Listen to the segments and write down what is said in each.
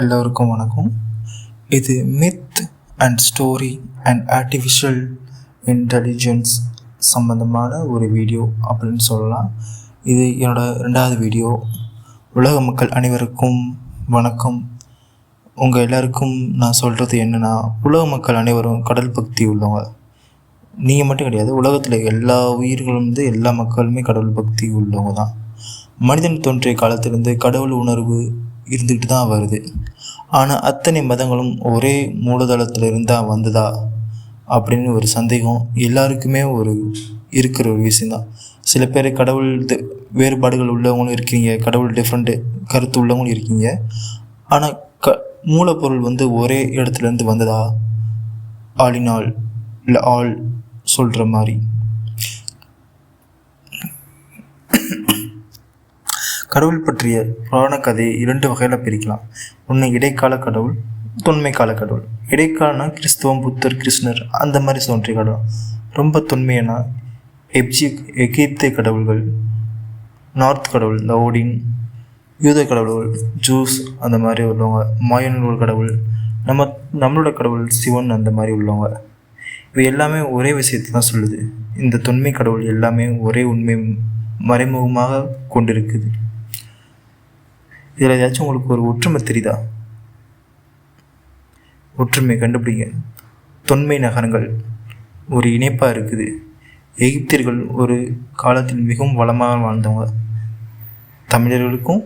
எல்லோருக்கும் வணக்கம். இது myth and story and artificial intelligence சம்மந்தமான ஒரு வீடியோ அப்படின்னு சொல்லலாம். இது என்னோடய ரெண்டாவது வீடியோ உலக மக்கள் அனைவருக்கும் வணக்கம். உங்கள் எல்லாருக்கும் நான் சொல்கிறது என்னென்னா உலக மக்கள் அனைவரும் கடல் பக்தி உள்ளவங்க. நீங்கள் மட்டும் கிடையாது உலகத்தில் எல்லா உயிர்களும் வந்து எல்லா மக்களுமே கடவுள் பக்தி உள்ளவங்க தான். மனிதன் தோன்றிய காலத்திலிருந்து கடவுள் உணர்வு இருந்துக்கிட்டு தான் வருது. ஆனால் அத்தனை மதங்களும் ஒரே மூலதளத்தில் இருந்தால் வந்ததா? அப்படின்னு ஒரு சந்தேகம் எல்லாருக்குமே ஒரு இருக்கிற ஒரு விஷயந்தான் சில பேர் கடவுள் வேறுபாடுகள் உள்ளவங்களும் இருக்கீங்க கடவுள் டிஃப்ரெண்ட்டு கருத்து உள்ளவங்களும் இருக்கீங்க. ஆனால் க மூலப்பொருள் வந்து ஒரே இடத்துலேருந்து வந்ததா? ஆளினால் இல்லை ஆள் சொல்கிற மாதிரி. கடவுள் பற்றிய புராண கதையை இரண்டு வகையில் பிரிக்கலாம். ஒன்று இடைக்கால கடவுள் தொன்மை கால கடவுள். இடைக்காலனா கிறிஸ்துவம் புத்தர் கிருஷ்ணர் அந்த மாதிரி தோன்றிய கடவுள். ரொம்ப தொன்மையான எப்ஜி எகிப்திய கடவுள்கள் நார்த் கடவுள் இந்த ஓடின் யூத கடவுள்கள் ஜூஸ் அந்த மாதிரி உள்ளவங்க மாயனூர் கடவுள் நம்ம நம்மளோட கடவுள் சிவன் அந்த மாதிரி உள்ளவங்க. இவை எல்லாமே ஒரே விஷயத்தை தான் சொல்லுது. இந்த தொன்மை கடவுள் எல்லாமே ஒரே உண்மை மறைமுகமாக கொண்டிருக்குது. இதில் ஏதாச்சும் உங்களுக்கு ஒரு ஒற்றுமை தெரியுதா? ஒற்றுமை கண்டுபிடிங்க. தொன்மை நகரங்கள். ஒரு இணைப்பாக இருக்குது. எகிப்தியர்கள் ஒரு காலத்தில் மிகவும் வளமாக வாழ்ந்தவங்க. தமிழர்களுக்கும்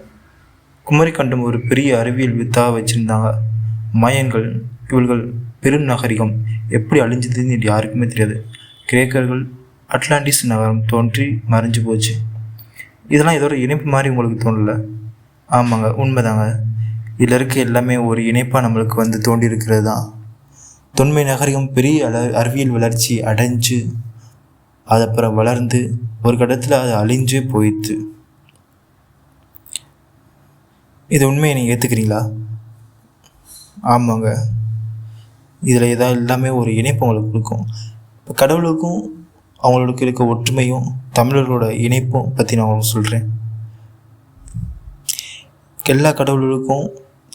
குமரிக்கண்டம் ஒரு பெரிய அறிவியல் வித்தாக வச்சுருந்தாங்க. மயன்கள் இவர்கள் பெரும் நாகரிகம். எப்படி அழிஞ்சதுன்னு யாருக்குமே தெரியாது. கிரேக்கர்கள் அட்லாண்டிஸ் நகரம் தோன்றி மறைஞ்சு போச்சு. இதெல்லாம் இதோட இணைப்பு மாதிரி உங்களுக்கு தோணலை? ஆமாங்க உண்மைதாங்க. இதில் இருக்க எல்லாமே ஒரு இணைப்பாக நம்மளுக்கு வந்து தோண்டி இருக்கிறது தான் தொன்மை நகரிகம் பெரிய அள அறிவியல் வளர்ச்சி அடைஞ்சு அது அப்புறம் வளர்ந்து ஒரு கட்டத்தில் அது அழிஞ்சே போயிடுது இது உண்மையை நீங்கள் ஏற்றுக்கிறீங்களா ஆமாங்க. இதில் ஏதாவது எல்லாமே ஒரு இணைப்பு உங்களுக்கு கொடுக்கும். இப்போ கடவுளுக்கும் அவங்களுக்கு இருக்க ஒற்றுமையும் தமிழர்களோட இணைப்பும் பற்றி நான் உங்களுக்கு சொல்கிறேன் எல்லா கடவுள்களுக்கும்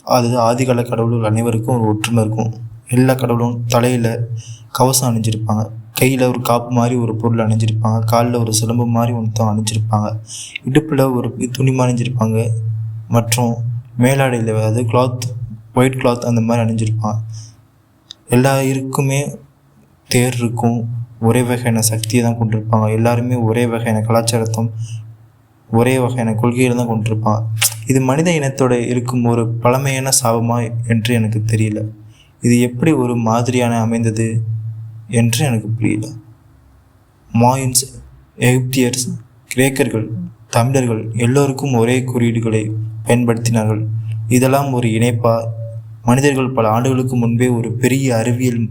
அது ஆதிகால கடவுள்கள் அனைவருக்கும் ஒரு ஒற்றுமை இருக்கும். எல்லா கடவுளும் தலையில் கவசம் அணிஞ்சிருப்பாங்க. கையில் ஒரு காப்பு மாதிரி ஒரு பொருள் அணிஞ்சிருப்பாங்க. காலில் ஒரு சிலம்பு மாதிரி ஒன்று அணிஞ்சிருப்பாங்க. இடுப்பில் ஒரு துணி அணிஞ்சிருப்பாங்க. மற்றும் மேலாடையில் அதாவது கிளாத் ஒயிட் கிளாத் அந்த மாதிரி அணிஞ்சிருப்பாங்க. எல்லா இருக்குமே தேர் இருக்கும். ஒரே வகையான சக்தியை தான் கொண்டிருப்பாங்க. எல்லாருமே ஒரே வகையான கலாச்சாரத்தும் ஒரே வகையான கொள்கையில் தான் கொண்டிருப்பாங்க. இது மனித இனத்தோடு இருக்கும் ஒரு பழமையான சாபமா என்று எனக்கு தெரியல. இது எப்படி ஒரு மாதிரியான அமைந்தது என்று எனக்கு புரியல. மாயின்ஸ் எகிப்தியர்ஸ் கிரேக்கர்கள் தமிழர்கள் எல்லோருக்கும் ஒரே குறியீடுகளை பயன்படுத்தினார்கள். இதெல்லாம் ஒரு இணைப்பா? மனிதர்கள் பல ஆண்டுகளுக்கு முன்பே ஒரு பெரிய அறிவியல்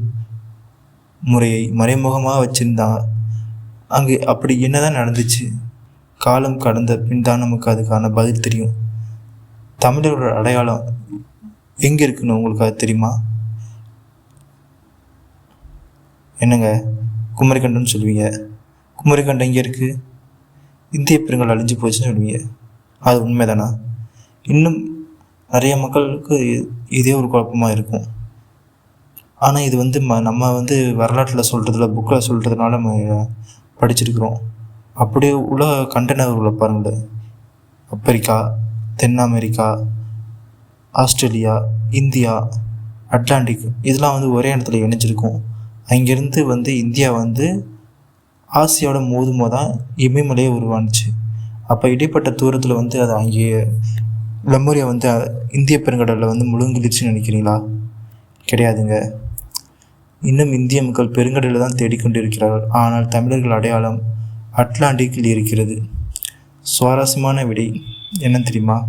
முறையை மறைமுகமாக வச்சுருந்தாங்க அங்கே அப்படி என்னதான் நடந்துச்சு? காலம் கடந்த பின் தான் நமக்கு அதுக்கான பதில் தெரியும். தமிழரோட அடையாளம் எங்கே இருக்குன்னு உங்களுக்கு அது தெரியுமா? என்னங்க? குமரிக்கண்டம்னு சொல்லுவீங்க. குமரிக்கண்டம் எங்கே இருக்குது இந்திய பெருங்கல் அழிஞ்சு போச்சுன்னு சொல்லுவீங்க. அது உண்மைதானா? இன்னும் நிறைய மக்களுக்கு இதே ஒரு குழப்பமாக இருக்கும். ஆனால் இது வந்து ம நம்ம வந்து வரலாற்றில் சொல்கிறதுல புக்கில் சொல்கிறதுனால நம்ம படிச்சிருக்கிறோம். அப்படியே உலக கண்டனர்களை பாருங்களேன். அப்பரிக்கா தென் அமெரிக்கா ஆஸ்திரேலியா இந்தியா அட்லாண்டிக் இதெல்லாம் வந்து ஒரே இடத்துல இணைஞ்சிருக்கும். அங்கேருந்து வந்து இந்தியா வந்து ஆசியாவோட மோதும் தான் இமயமலையே உருவானுச்சு. அப்போ இடைப்பட்ட தூரத்தில் வந்து அது அங்கே லெமோரியா வந்து இந்திய பெருங்கடலில் வந்து முழுங்கிடுச்சுன்னு நினைக்கிறீங்களா? கிடையாதுங்க. இன்னும் இந்திய மக்கள் பெருங்கடலில் தான் தேடிக்கொண்டு இருக்கிறார்கள் ஆனால் தமிழர்கள் அடையாளம் அட்லாண்டிக்கில் இருக்கிறது. சுவாரஸ்யமான விடை. என்ன தெரியுமா?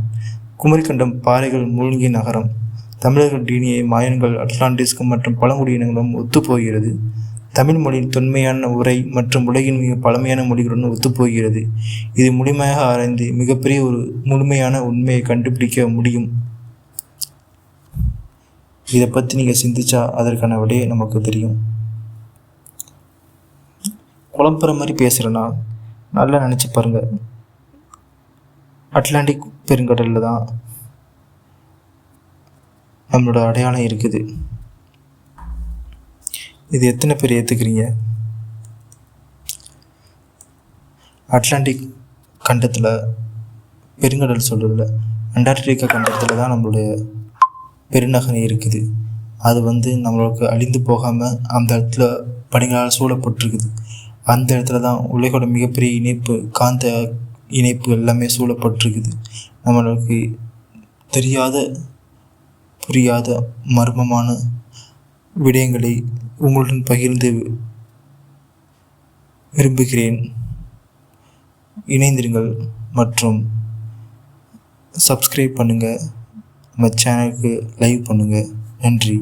குமரிக்கண்டம் பாறைகள் மூழ்கி நகரம். தமிழர்கள் டீனியை மாயன்கள் அட்லாண்டிஸ்க்கு மற்றும் பழங்குடியினங்களும் ஒத்துப்போகிறது தமிழ் மொழியின் தொன்மையான உரை மற்றும் உலகின் மிக பழமையான மொழிகளுடன் ஒத்துப்போகிறது இது முழுமையாக ஆராய்ந்து மிகப்பெரிய ஒரு முழுமையான உண்மையை கண்டுபிடிக்க முடியும். இதை பற்றி நீங்கள் சிந்திச்சா அதற்கான விடையே நமக்கு தெரியும். குழம்புற மாதிரி பேசுகிறேன்னா நல்லா நினச்சி பாருங்கள் அட்லாண்டிக் பெருங்கடலில் தான் நம்மளோட அடையாளம் இருக்குது. இது எத்தனை பேர் ஏற்றுக்கிறீங்க அட்லாண்டிக் கண்டத்தில் பெருங்கடல் சொல்கிறதுல அண்டார்டிகா கண்டத்தில் தான் நம்மளுடைய பெருநகரம் இருக்குது. அது வந்து நம்மளுக்கு அழிந்து போகாமல் அந்த இடத்துல பனிகளால் சூழப்பட்டிருக்குது. அந்த இடத்துல தான் உலகோட மிகப்பெரிய இணைப்பு காந்த இணைப்பு எல்லாமே சூழப்பட்டிருக்குது. நம்மளுக்கு தெரியாத புரியாத மர்மமான விடயங்களை உங்களுடன் பகிர்ந்து விரும்புகிறேன். இணைந்திருங்கள் மற்றும் சப்ஸ்கிரைப் பண்ணுங்கள் நம்ம சேனலுக்கு லைவ் பண்ணுங்கள் நன்றி.